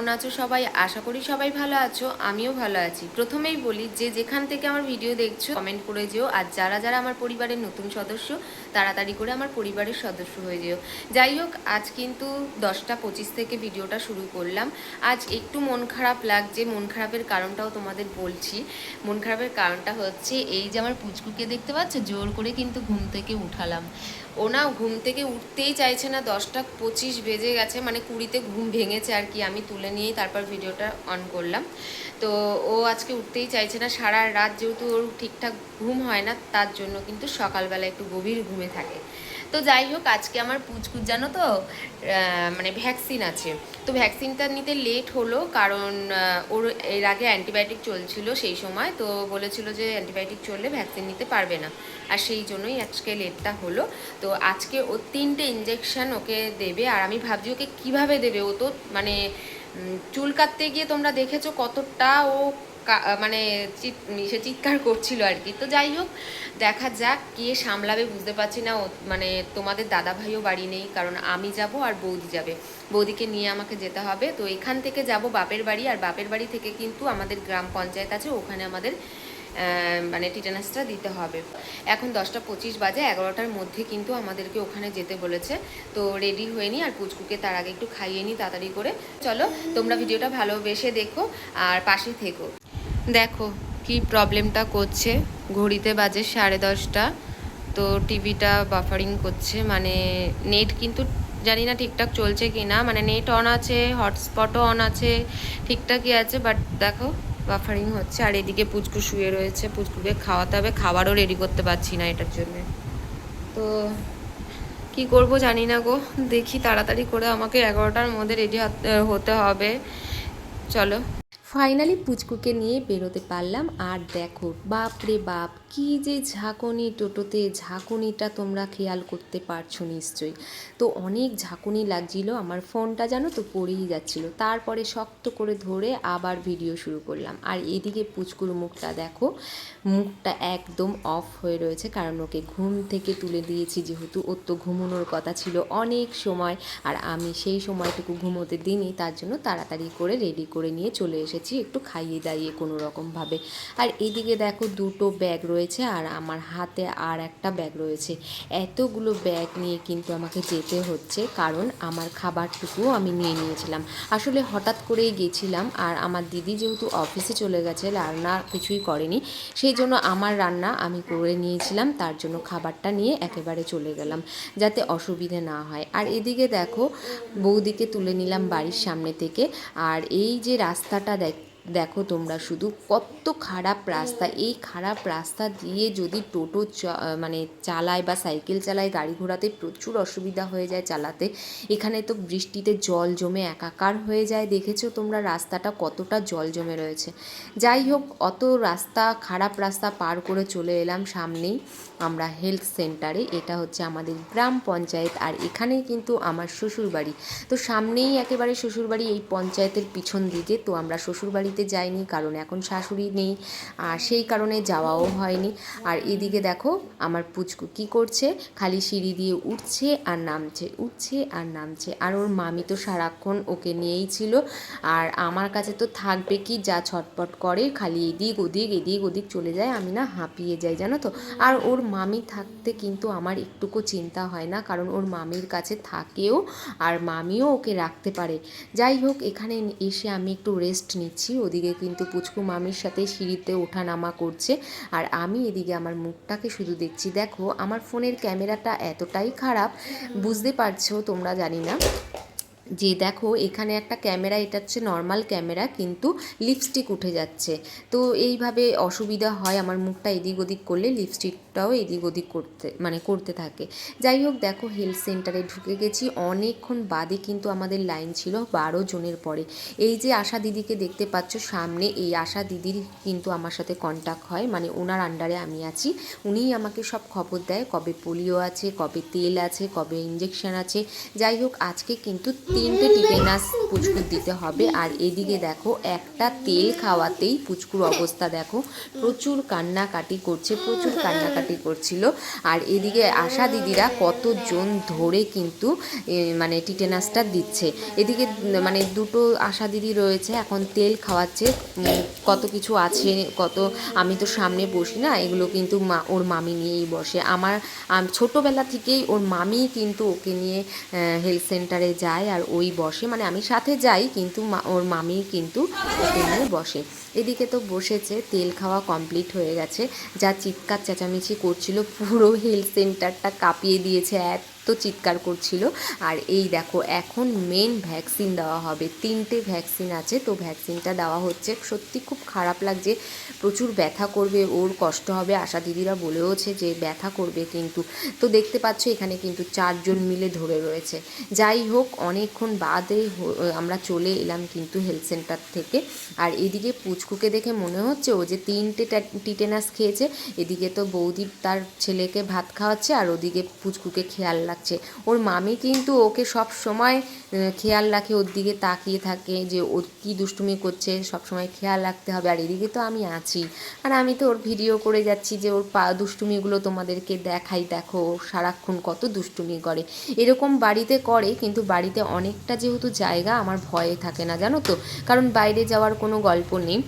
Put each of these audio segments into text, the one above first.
কেমন আছো সবাই? আশা করি সবাই ভালো আছো, আমিও ভালো আছি। প্রথমেই বলি, যে যেখান থেকে আমার ভিডিও দেখছ কমেন্ট করে যেও। আর যারা যারা আমার পরিবারের নতুন সদস্য, তাড়াতাড়ি করে আমার পরিবারের সদস্য হয়ে যেও। যাই হোক, আজ কিন্তু দশটা পঁচিশ থেকে ভিডিওটা শুরু করলাম। আজ একটু মন খারাপ লাগছে। মন খারাপের কারণটাও তোমাদের বলছি। মন খারাপের কারণটা হচ্ছে, এই যে আমার পুচকুকে দেখতে পাচ্ছ, জোর করে কিন্তু ঘুম থেকে উঠালাম। ও না ঘুম থেকে উঠতেই চাইছে না, দশটা পঁচিশ বেজে গেছে মানে কুড়িতে ঘুম ভেঙেছে আর কি। আমি তুলে নিয়েই তারপর ভিডিওটা অন করলাম। তো ও আজকে উঠতেই চাইছে না, সারা রাত যেহেতু ওর ঠিকঠাক ঘুম হয় না, তার জন্য কিন্তু সকালবেলা একটু গভীর ঘুমে থাকে। তো যাই হোক, আজকে আমার পুচকুচ জানো তো মানে ভ্যাকসিন আছে। তো ভ্যাকসিনটা নিতে লেট হলো কারণ ওর এর আগে অ্যান্টিবায়োটিক চলছিল সেই সময়, তো বলেছিল যে অ্যান্টিবায়োটিক চললে ভ্যাকসিন নিতে পারবে না। আর সেই জন্যই আজকে লেটটা হলো। তো আজকে ও তিনটে ইঞ্জেকশন ওকে দেবে, আর আমি ভাবছি ওকে কীভাবে দেবে? ও তো মানে চুল কাটতে গিয়ে তোমরা দেখেছ কতটা ও মানে সে চিৎকার করছিল আর কি। তো যাই হোক, দেখা যাক কে সামলাবে, বুঝতে পারছি না। মানে তোমাদের দাদা ভাইও বাড়ি নেই, কারণ আমি যাব আর বৌদি যাবে। বৌদিকে নিয়ে আমাকে যেতে হবে। তো এখান থেকে যাব বাপের বাড়ি, আর বাপের বাড়ি থেকে কিন্তু আমাদের গ্রাম পঞ্চায়েত আছে, ওখানে আমাদের মানে টিটানাসটা দিতে হবে। এখন দশটা পঁচিশ বাজে, এগারোটার মধ্যে কিন্তু আমাদেরকে ওখানে যেতে বলেছে। তো রেডি হয়ে নি আর পুচকুকে তার আগে একটু খাইয়ে নি তাড়াতাড়ি করে। চলো, তোমরা ভিডিওটা ভালোবেসে দেখো, আর পাশে থেকো। দেখো কি প্রবলেমটা করছে। ঘড়িতে বাজে সাড়ে দশটা। তো টিভিটা বাফারিং করছে। মানে নেট কিন্তু জানি না ঠিকঠাক চলছে কি না মানে নেট অন আছে হটস্পটও অন আছে, ঠিকঠাকই আছে বাট দেখো বাফারিং হচ্ছে। আর এদিকে পুচকু শুয়ে রয়েছে। পুচকুকে খাওয়াতে হবে। খাবারও রেডি করতে পারছি না এটার জন্য। তো কি করব জানি না গো। দেখি তাড়াতাড়ি করে আমাকে এগারোটার মধ্যে রেডি হতে হবে। চলো। ফাইনালি পুচকুকে নিয়ে বেরোতে পারলাম। আর দেখো বাপ রে বাপ, কি যে ঝাঁকুনি টোটোতে, ঝাঁকুনিটা তোমরা খেয়াল করতে পারছ নিশ্চয়ই। তো অনেক ঝাঁকুনি লাগছিল, আমার ফোনটা জানো তো পড়েই যাচ্ছিল। তারপরে শক্ত করে ধরে আবার ভিডিও শুরু করলাম। আর এদিকে পুচকুর মুখটা দেখো, মুখটা একদম অফ হয়ে রয়েছে, কারণ ওকে ঘুম থেকে তুলে দিয়েছি যেহেতু ওর তো ঘুমানোর কথা ছিল অনেক সময়। আর আমি সেই সময়টুকু ঘুমোতে দিইনি, তার জন্য তাড়াতাড়ি করে রেডি করে নিয়ে চলে এসেছি। একটু খাইয়ে দাইয়ে কোনো রকমভাবে। আর এদিকে দেখো দুটো ব্যাগ রয়েছে আর আমার হাতে আর একটা ব্যাগ রয়েছে। এতগুলো ব্যাগ নিয়ে কিন্তু আমাকে যেতে হচ্ছে, কারণ আমার খাবারটুকুও আমি নিয়ে নিয়েছিলাম। আসলে হঠাৎ করেই গেছিলাম আর আমার দিদি যেহেতু অফিসে চলে গেছে, রান্না কিছুই করেনি, সেই জন্য আমার রান্না আমি করে নিয়েছিলাম, তার জন্য খাবারটা নিয়ে একেবারে চলে গেলাম, যাতে অসুবিধে না হয়। আর এদিকে দেখো বৌদিকে তুলে নিলাম বাড়ির সামনে থেকে, আর এই যে রাস্তাটা দেখ তোমরা শুধু কত খারাপ রাস্তা। এই খারাপ রাস্তা দিয়ে যদি টোটো মানে চালায় বা সাইকেল চালায়, গাড়ি ঘোড়াতে প্রচুর অসুবিধা হয়ে যায় চালাতে। এখানে তো বৃষ্টিতে জল জমে একাকার হয়ে যায়। দেখেছ তোমরা রাস্তাটা কতটা জল জমে রয়েছে। যাই হোক, অত রাস্তা, খারাপ রাস্তা পার করে চলে এলাম সামনেই। আমরা হেলথ সেন্টারে, এটা হচ্ছে আমাদের গ্রাম পঞ্চায়েত আর এখানে কিন্তু আমার শ্বশুরবাড়ি তো সামনেই একেবারে শ্বশুরবাড়ি এই পঞ্চায়েতের পিছন দিকে, তো আমরা শ্বশুরবাড়িতে যাইনি কারণ এখন শাশুড়ি নেই, আর সেই কারণে যাওয়াও হয়নি। আর এদিকে দেখো আমার পুচকু কি করছে, খালি সিঁড়ি দিয়ে উঠছে আর নামছে, উঠছে আর নামছে। আর ওর মামি তো সারাক্ষণ ওকে নিয়েই ছিল, আর আমার কাছে তো থাকবে কি যা ছটপট করে, খালি এদিক ওদিক এদিক ওদিক চলে যায়, আমি না হাঁপিয়ে যাই, জানো তো? আর ওর মামি থাকতে কিন্তু আমার একটুকু চিন্তা হয় না, কারণ ওর মামির কাছে থাকেও আর মামিও ওকে রাখতে পারে। যাই হোক, এখানে এসে আমি একটু রেস্ট নিচ্ছি। ওদিকে কিন্তু পুচকু মামির সাথে সিঁড়িতে ওঠা নামা করছে আর আমি এদিকে আমার মুখটাকে শুধু দেখছি। দেখো, আমার ফোনের ক্যামেরাটা এতটাই খারাপ, বুঝতে পারছ তোমরা জানি না। যে দেখো, এখানে একটা ক্যামেরা, এটা হচ্ছে নর্মাল ক্যামেরা, কিন্তু লিপস্টিক উঠে যাচ্ছে। তো এইভাবে অসুবিধা হয় আমার মুখটা এদিক ওদিক করলে লিপস্টিকটাও এদিক ওদিক করতে মানে করতে থাকে। যাই হোক, দেখো হেলথ সেন্টারে ঢুকে গেছি। অনেকক্ষণ বাদে কিন্তু আমাদের লাইন ছিল বারো জনের পরে। এই যে আশা দিদিকে দেখতে পাচ্ছ সামনে, এই আশা দিদির কিন্তু আমার সাথে কন্ট্যাক্ট হয়। মানে ওনার আন্ডারে আমি আছি। উনিই আমাকে সব খবর দেয়। কবে পোলিও আছে, কবে তেল আছে, কবে ইঞ্জেকশন আছে। যাই হোক, আজকে কিন্তু তিনটে টিটেনাস পুচকুর দিতে হবে। আর এদিকে দেখো, একটা তেল খাওয়াতেই পুচকুর অবস্থা দেখো। প্রচুর কান্নাকাটি করছে, প্রচুর কান্নাকাটি কাটাকাটি করছিল। আর এদিকে আশা দিদিরা কতজন ধরে কিন্তু মানে টিটেনাসটা দিচ্ছে। এদিকে মানে দুটো আশা দিদি রয়েছে, এখন তেল খাওয়াচ্ছে। কত কিছু আছে, কত, আমি তো সামনে বসি না, এগুলো কিন্তু মা, ওর মামি নিয়েই বসে। আমার, আম- ছোটবেলা থেকেই ওর মামি কিন্তু ওকে নিয়ে হেলথ সেন্টারে যায় আর ওই বসে। মানে আমি সাথে যাই, কিন্তু ওর মামি কিন্তু ওকে নিয়ে বসে। এদিকে তো বসেছে, তেল খাওয়া কমপ্লিট হয়ে গেছে। যা চিৎকার, চেঁচামেচি করছিল পুরো হেলথ সেন্টারটা কাঁপিয়ে দিয়েছে এত চিৎকার করছিল। আর এই দেখো, এখন মেন ভ্যাকসিন দেওয়া হবে। তিনটে ভ্যাকসিন আছে, তো ভ্যাকসিনটা দেওয়া হচ্ছে। সত্যি খুব খারাপ লাগছে। প্রচুর ব্যথা করবে, ওর কষ্ট হবে। আশা দিদিরা বলেওছে যে ব্যথা করবে কিন্তু, তো দেখতে পাচ্ছ এখানে কিন্তু চারজন মিলে ধরে রয়েছে। যাই হোক, অনেকক্ষণ বাদে আমরা চলে এলাম কিন্তু হেলথ সেন্টার থেকে। আর এদিকে পুচকুকে দেখে মনে হচ্ছে ও যে তিনটে টিটেনাস খেয়েছে। এদিকে তো বৌদি তার ছেলেকে ভাত খাওয়াচ্ছে, আর ওদিকে পুচকুকে খেয়াল রাখছে ওর মামি কিন্তু ওকে সব সময় খেয়াল রাখে, ওর দিকে তাকিয়ে থাকে যে ওর কী দুষ্টুমি করছে, সব সময় খেয়াল রাখতে হবে। আর এদিকে তো আমি আছি। আর আমি তো ওর ভিডিও করে যাচ্ছি যে ওর পা, দুষ্টুমিগুলো তোমাদেরকে দেখাই। দেখো সারাক্ষণ কত দুষ্টুমি করে। এরকম বাড়িতে করে, কিন্তু বাড়িতে অনেকটা যেহেতু জায়গা, আমার ভয়ে থাকে না, জানো তো? কারণ বাইরে যাওয়ার কোনো গল্প নেই।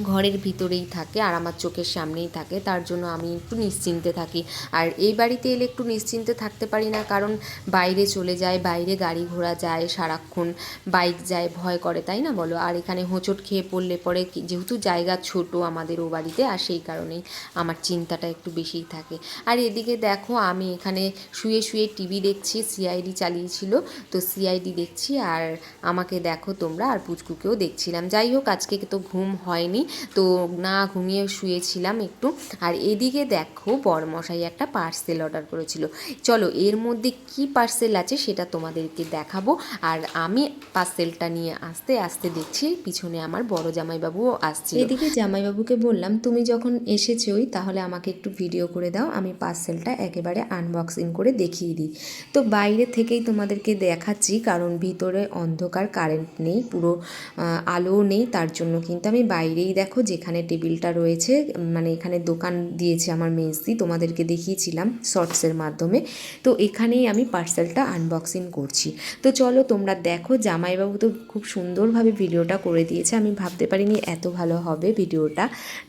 ঘরের ভিতরেই থাকে আর আমার চোখের সামনেই থাকে, তার জন্য আমি একটু নিশ্চিন্তে থাকি। আর এই বাড়িতে এলে একটু নিশ্চিন্তে থাকতে পারি না, কারণ বাইরে চলে যায়, বাইরে গাড়ি ঘোড়া যায়, সারাক্ষণ বাইক যায়, ভয় করে, তাই না বলো? আর এখানে হোঁচট খেয়ে পড়লে পরে যেহেতু জায়গা ছোট আমাদের ও বাড়িতে, আর সেই কারণেই আমার চিন্তাটা একটু বেশিই থাকে। আর এদিকে দেখো, আমি এখানে শুয়ে শুয়ে টিভি দেখছি, সিআইডি চালিয়েছিল, তো সিআইডি দেখছি, আর আমাকে দেখো তোমরা, আর পুচকুকেও দেখছিলাম। যাই হোক, আজকে তো ঘুম হয়নি তো না ঘুমিয়ে শুয়েছিলাম একটু। আর এদিকে দেখো বরমশাই একটা পার্সেল অর্ডার করেছিল। চলো এর মধ্যে কি পার্সেল আছে সেটা তোমাদেরকে দেখাবো। আর আমি পার্সেলটা নিয়ে আস্তে আস্তে দেখছি, পিছনে আমার বড় জামাইবাবুও আসছে এদিকে জামাইবাবুকে বললাম, তুমি যখন এসেছোই তাহলে আমাকে একটু ভিডিও করে দাও, আমি পার্সেলটা একেবারে আনবক্সিং করে দেখিয়ে দিই। তো বাইরে থেকেই তোমাদেরকে দেখাচ্ছি, কারণ ভিতরে অন্ধকার কারেন্ট নেই, পুরো আলোও নেই, তার জন্য কিন্তু আমি বাইরেই দেখো যেখানে টেবিলটা রয়েছে মানে এখানে দোকান দিয়েছে আমার মেজদি, তোমাদেরকে দেখিয়েছিলাম শর্টসের মাধ্যমে। তো এখানেই আমি পার্সেলটা আনবক্সিং করছি। তো চলো তোমরা দেখো, জামাইবাবু তো খুব সুন্দরভাবে ভিডিওটা করে দিয়েছে, আমি ভাবতে পারিনি এত ভালো হবে ভিডিওটা।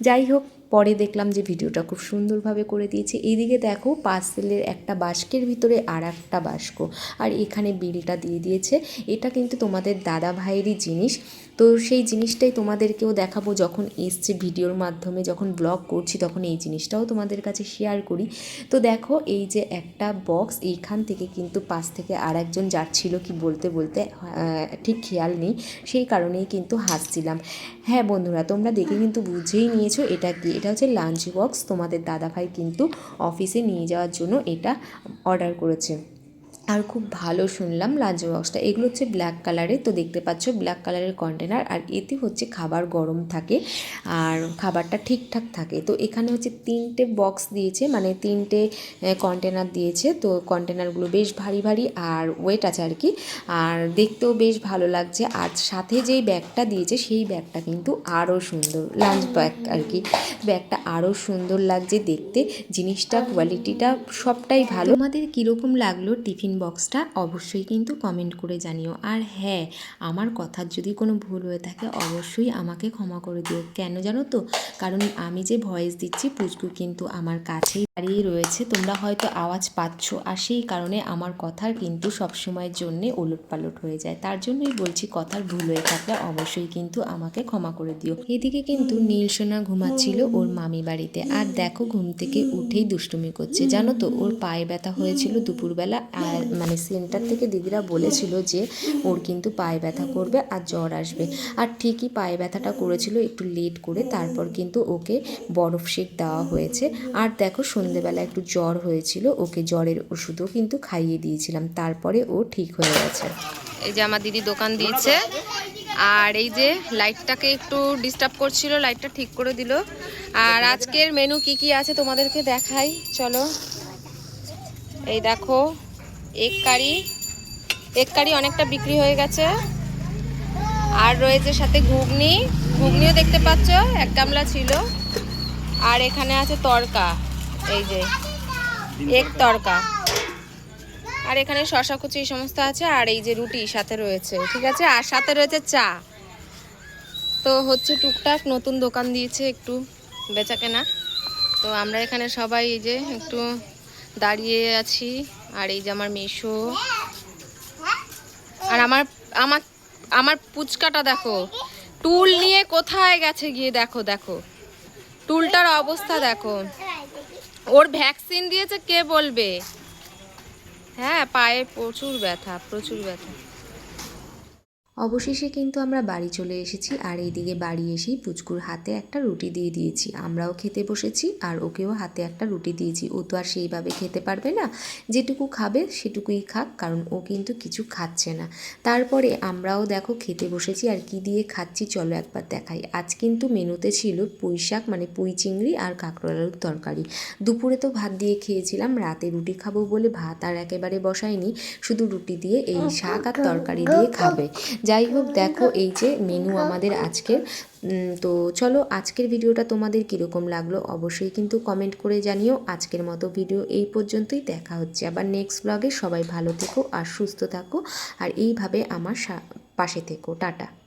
যাই হোক, পরে দেখলাম যে ভিডিওটা খুব সুন্দরভাবে করে দিয়েছে। এইদিকে দেখো পার্সেলের একটা বাস্কের ভিতরে আর একটা বাস্ক, আর এখানে বিলটা দিয়ে দিয়েছে। এটা কিন্তু তোমাদের দাদা ভাইয়েরই জিনিস। তো সেই জিনিসটাই তোমাদেরকেও দেখাবো যখন এসছে ভিডিওর মাধ্যমে, যখন ব্লগ করছি তখন এই জিনিসটাও তোমাদের কাছে শেয়ার করি। তো দেখো, এই যে একটা বক্স এইখান থেকে কিন্তু পাশ থেকে আর একজন যাচ্ছিল কি বলতে বলতে ঠিক খেয়াল নেই, সেই কারণেই কিন্তু হাসছিলাম। হ্যাঁ বন্ধুরা, তোমরা দেখে কিন্তু বুঝেই নিয়েছো এটা কি? এটা হচ্ছে লাঞ্চ বক্স তোমাদের দাদাভাই কিন্তু অফিসে নিয়ে যাওয়ার জন্য এটা অর্ডার করেছে। আর খুব ভালো শুনলাম লাঞ্চ বক্সটা এগুলো হচ্ছে ব্ল্যাক কালারের তো দেখতে পাচ্ছ ব্ল্যাক কালারের কন্টেনার আর এতে হচ্ছে খাবার গরম থাকে, আর খাবারটা ঠিকঠাক থাকে। তো এখানে হচ্ছে তিনটে বক্স দিয়েছে মানে তিনটে কন্টেনার দিয়েছে। তো কন্টেনারগুলো বেশ ভারী ভারী আর ওয়েট আছে আর কি। আর দেখতেও বেশ ভালো লাগছে। আর সাথে যেই ব্যাগটা দিয়েছে, সেই ব্যাগটা কিন্তু আরও সুন্দর, লাঞ্চ ব্যাগ আর কি। ব্যাগটা আরও সুন্দর লাগছে দেখতে। জিনিসটা কোয়ালিটিটা সবটাই ভালো। আমাদের কীরকম লাগল টিফিন বক্সটা অবশ্যই কিন্তু কমেন্ট করে জানিও। আর হ্যাঁ আমার কথার যদি কোনো ভুল হয়ে থাকে, অবশ্যই আমাকে ক্ষমা করে দিও। কেন জানো তো? কারণ আমি যে ভয়েস দিচ্ছি, পুচকু কিন্তু আমার কাছেই দাঁড়িয়ে রয়েছে, তোমরা হয়তো আওয়াজ পাচ্ছ আর সেই কারণে আমার কথার কিন্তু সবসময়ের জন্যে ওলট পালট হয়ে যায়। তার জন্যই বলছি কথার ভুল হয়ে থাকলে অবশ্যই কিন্তু আমাকে ক্ষমা করে দিও। এদিকে কিন্তু নীলসোনা ঘুমাচ্ছিল ওর মামি বাড়িতে। আর দেখো ঘুম থেকে উঠেই দুষ্টুমি করছে। জানো তো, ওর পায়ে ব্যথা হয়েছিল দুপুরবেলা আর মানে সেন্টার থেকে দিদিরা বলেছিল যে ওর কিন্তু পায়ে ব্যথা করবে আর জ্বর আসবে। আর ঠিকই পায়ে ব্যথাটা করেছিল একটু লেট করে, তারপর কিন্তু ওকে বরফ শেক দেওয়া হয়েছে। আর দেখো সন্ধেবেলা একটু জ্বর হয়েছিল, ওকে জ্বরের ওষুধও কিন্তু খাইয়ে দিয়েছিলাম, তারপরে ও ঠিক হয়ে গেছে। এই যে আমার দিদি দোকান দিয়েছে, আর এই যে লাইটটাকে একটু ডিস্টার্ব করছিল, লাইটটা ঠিক করে দিল। আর আজকের মেনু কি কি আছে তোমাদেরকে দেখাই? চলো। এই দেখো এক কারি এক কারি অনেকটা বিক্রি হয়ে গেছে। আর রয়েছে সাথে ঘুগনি। ঘুগনিও দেখতে পাচ্ছ, এক গামলা ছিল। আর এখানে আছে তরকা। এই যে এক তরকা। আর এখানে শশা কুচি এই সমস্ত আছে আর এই যে রুটি সাথে রয়েছে ঠিক আছে? আর সাথে রয়েছে চা। তো হচ্ছে টুকটাক নতুন দোকান দিয়েছে একটু বেচা কেনা তো আমরা এখানে সবাই এই যে একটু দাঁড়িয়ে আছি আর এই যে আমার মেশো। আর আমার আমার আমার পুচকাটা দেখো টুল নিয়ে কোথায় গেছে গিয়ে দেখো দেখো। টুলটার অবস্থা দেখো। ওর ভ্যাকসিন দিয়েছে কে বলবে? হ্যাঁ পায়ে প্রচুর ব্যথা প্রচুর ব্যথা। অবশেষে কিন্তু আমরা বাড়ি চলে এসেছি আর এইদিকে বাড়ি এসেই পুচকুর হাতে একটা রুটি দিয়ে দিয়েছি। আমরাও খেতে বসেছি আর ওকেও হাতে একটা রুটি দিয়েছি। ও তো আর সেইভাবে খেতে পারবে না। যেটুকু খাবে সেটুকুই খাক, কারণ ও কিন্তু কিছু খাচ্ছে না। তারপরে আমরাও দেখো খেতে বসেছি আর কি দিয়ে খাচ্ছি চলো একবার দেখাই। আজ কিন্তু মেনুতে ছিল পুঁই শাক মানে পুঁই চিংড়ি আর কাঁকরোল আলুর তরকারি। দুপুরে তো ভাত দিয়ে খেয়েছিলাম, রাতে রুটি খাব বলে ভাত আর একেবারে বসায়নি। শুধু রুটি দিয়ে এই শাক আর তরকারি দিয়ে খাবে। যাই হোক, দেখো এই যে মেনু আমাদের আজকের। তো চলো আজকের ভিডিওটা তোমাদের কীরকম লাগল অবশ্যই কিন্তু কমেন্ট করে জানিও। আজকের মতো ভিডিও এই পর্যন্তই, দেখা হচ্ছে আবার নেক্সট ব্লগে সবাই ভালো থেকো আর সুস্থ থাকো। আর এইভাবে আমার পাশে থেকো। টাটা।